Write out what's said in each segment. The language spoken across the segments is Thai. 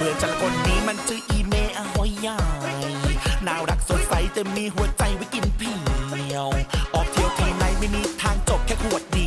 เพื่อนฉันคนนี้มันชื่ออีเมอหอยใหญ่น่ารักสดใสแต่มีหัวใจไว้กินเพียว ออกเที่ยวทีไรไม่มีทางจบแค่ขวดดี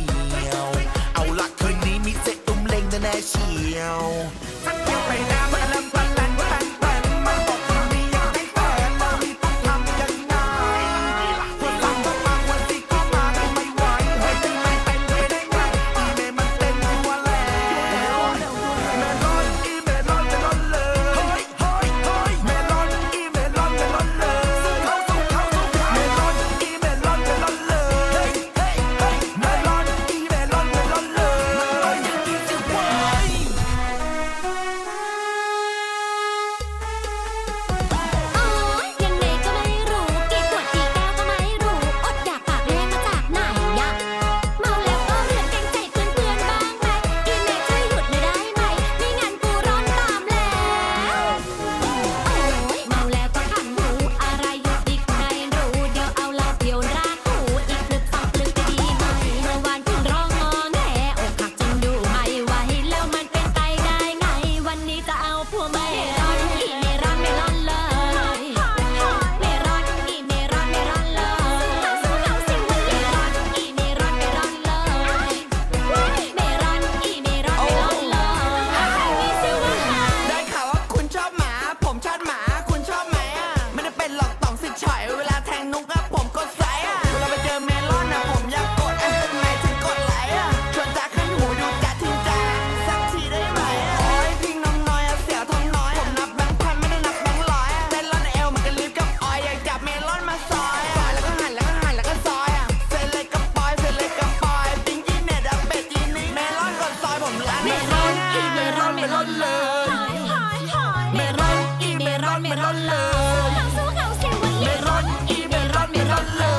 อนเมลอนเลยสู้ร้อนอียงว่าเอนอีมลอนเมอนเลย